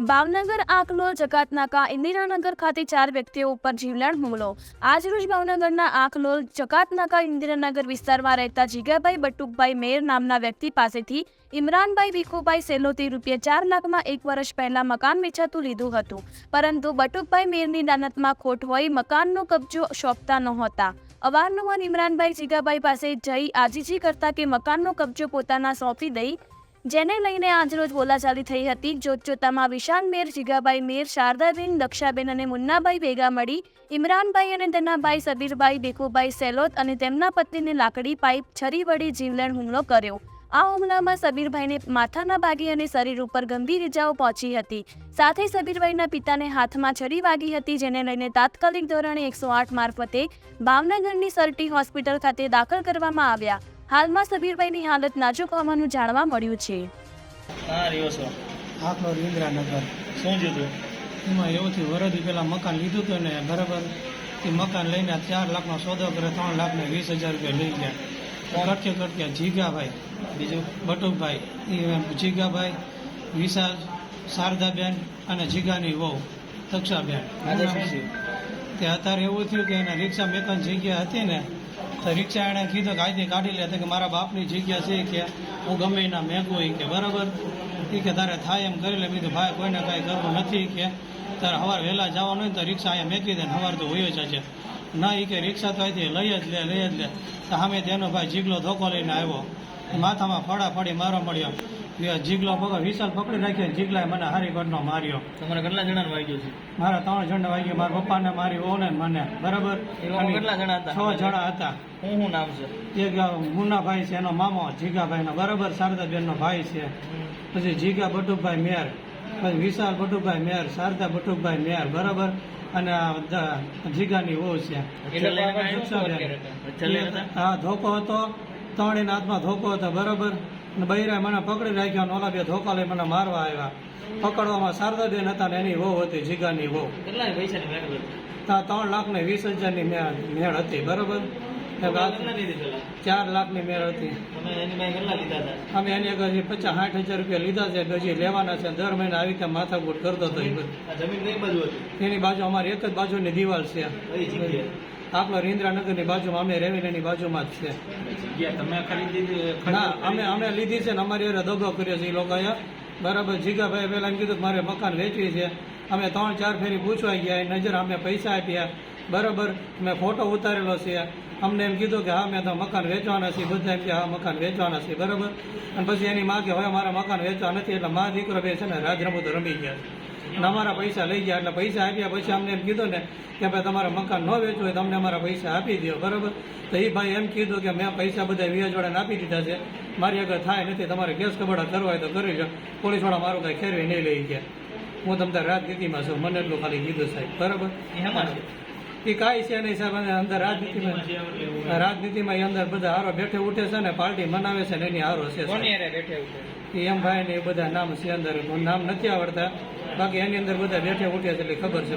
ભાવનગર આકલો જકાતનાકા, ઇન્દિરાનગર ખાતે ચાર વ્યક્તિઓ ઉપર જીવલેણ હુમલો. આજરોજ ભાવનગરના આકલોલ, જકાતનાકા, ઇન્દિરાનગર વિસ્તારમાં રહેતા જીગાભાઈ બટુકભાઈ મેર નામના વ્યક્તિ પાસેથી ઇમરાનભાઈ ભીખુભાઈ સેલોતી રૂપિયા ચાર લાખમાં એક વર્ષ પહેલા મકાન વેચાતું લીધું હતું. પરંતુ બટુકભાઈ મેરની દાનતમાં ખોટ હોઈ મકાનનો કબજો સોંપતા નહોતા. અવારનવાર ઇમરાનભાઈ જીગાભાઈ પાસે જઈ આજીજી કરતા કે મકાનનો કબજો પોતાના સોંપી દઈ જેને લઈને આજરોજ બોલાચાલી થઈ હતી. જોતજોતામાં વિશાલ મેર જીગાભાઈ મેર, શારદાબેન, દક્ષાબેન અને મુન્નાભાઈ ભેગા મળી ઇમરાનભાઈ અને તેના ભાઈ સબીરભાઈ દેકુભાઈ સેલોત અને તેમના પત્નીને લાકડી, પાઇપ, છરી વળી જીવલેણ હુમલો કર્યો. આ હુમલામાં સબીરભાઈને માથાના ભાગે અને શરીર ઉપર ગંભીર ઇજાઓ પહોંચી હતી. સાથે સબીરભાઈના પિતાને હાથમાં છરી વાગી હતી, જેને લઈને તાત્કાલિક ધોરણે એકસો આઠ મારફતે ભાવનગરની સરટી હોસ્પિટલ ખાતે દાખલ કરવામાં આવ્યા. હાલમાં સમીરભાઈની હાલત નાજુક હોવાનું જાણવા મળ્યું છે. હા રહ્યો છો? આખલો ઇન્દ્રાનગર. શું જીતું એમાં એવું થયું વરદી પહેલાં મકાન લીધું હતું ને બરાબર. એ મકાન લઈને ચાર લાખનો સોદો કરે ત્રણ લાખ ને વીસ હજાર રૂપિયા લઈ ગયા. કટકે કટકે જીગાભાઈ બીજું બટુકભાઈ એ જીગાભાઈ વિશાલ શારદાબેન અને જીગાની વહુ તક્ષાબેન. તે અત્યારે એવું થયું કે એના રિક્ષા મેં જગ્યા હતી ને તો રિક્ષા એણે કીધું કે આજથી કાઢી લે. કે મારા બાપની જગ્યા છે કે હું ગમે એના મેંગું એ કે બરાબર. એ કે તારે થાય એમ કરી લે. બીજું ભાઈ, કોઈને કાંઈ કરવું નથી કે તારે સવારે વહેલા જવાનું હોય તો રિક્ષા અહીંયા મેકી દે ને સવાર તો હોય જ છે ના એ કે રિક્ષા તો અહીંથી લઈ જ લે, લઈ જ લે. તો સામે તેનો ભાઈ જીગલો ધોકો લઈને આવ્યો. માથામાં ફળા ફળી મારવા મળ્યો. જીગલો પકડ વિશાલ પકડી રાખ્યો જીગલાએ મને હારી ઘટનો માર્યો. તમારે કેટલા જણાને વાગ્યો છે? મારા ત્રણ જણા વાગ્યો. મારા પપ્પાને મારી ઓને ને મને. બરાબર? કેટલા જણા હતા? છ જણા હતા. શું શું નામ છે? એક ગુનાભાઈ છે એનો મામો જીગાભાઈનો. બરાબર? શારદાબેનનો ભાઈ છે. પછી જીગા બટુકભાઈ મેર. પછી વિશાલ બટુકભાઈ મેર શારદા બટુકભાઈ મેર. બરાબર? અને જીગાની વહુ છે? હા ધોકો હતો. ત્રણેયના હાથમાં ધોકો હતો બરાબર? અને બૈરાએ મને પકડી રાખ્યો અને ઓલા બે ધોકા લઈ મને મારવા આવ્યા. પકડવામાં શારદાબેન હતા ને એની વહુ હતી જીગાની વહુ. ત્યાં ત્રણ લાખ ને વીસ હજારની મેળ મેળ હતી બરોબર? ચાર લાખની મેળ હતી. અમે એની આગળ પચાસ સાઠ હજાર રૂપિયા લીધા છે હજી લેવાના છે દર મહિને આવી રીતે માથાકૂટ કરતો હતો એની બાજુ અમારી એક જ બાજુની દિવાલ છે. આપણો ઇન્દ્રાનગરની બાજુમાં અમે રેવીની બાજુમાં જ છે. તમે ખરીદી ના અમે અમે લીધી છે ને અમારી હારે દગો કર્યો છે એ લોકોએ બરાબર જીગાભાઈ પહેલાં એમ કીધું કે મારે મકાન વેચવી છે. અમે ત્રણ ચાર ફેરી પૂછવા ગયા નજર અમે પૈસા આપ્યા. બરાબર મેં ફોટો ઉતારેલો છે. અમને એમ કીધું કે હા મેં તો મકાન વેચવાના છે. બધા એમ કે હા મકાન વેચવાના છે. બરાબર? અને પછી એની માં કે હવે મારા મકાન વેચવા નથી. એટલે મા દીકરો બે છે ને રાજ રમતો રમી ગયા અને અમારા પૈસા લઈ ગયા એટલે પૈસા આપ્યા. પછી અમને એમ કીધું ને કે ભાઈ તમારે મકાન ન વેચવું હોય તમને અમારા પૈસા આપી દો બરાબર? તો એ ભાઈ એમ કીધું કે મેં પૈસા બધા વ્યાજવાળાને આપી દીધા છે. મારી આગળ થાય નથી તમારે કેસ કબાડા કરવા હોય તો કરી લો પોલીસવાળા મારું કાંઈ ખેરવી નહીં લઈ ગયા. હું તમને રાજનીતિમાં છું મને એટલું ખાલી કીધું સાહેબ બરાબર? એ કાંઈ છે નહીં સાહેબ અંદર રાજનીતિમાં રાજનીતિમાં એ અંદર બધા હારો બેઠે ઉઠે છે ને પાર્ટી મનાવે છે ને એની હારો છે એમ ભાઈ ને એ બધા નામ છે અંદર નામ નથી આવડતા. બાકી એની અંદર બધા બેઠે ઉઠ્યા છે એટલે ખબર છે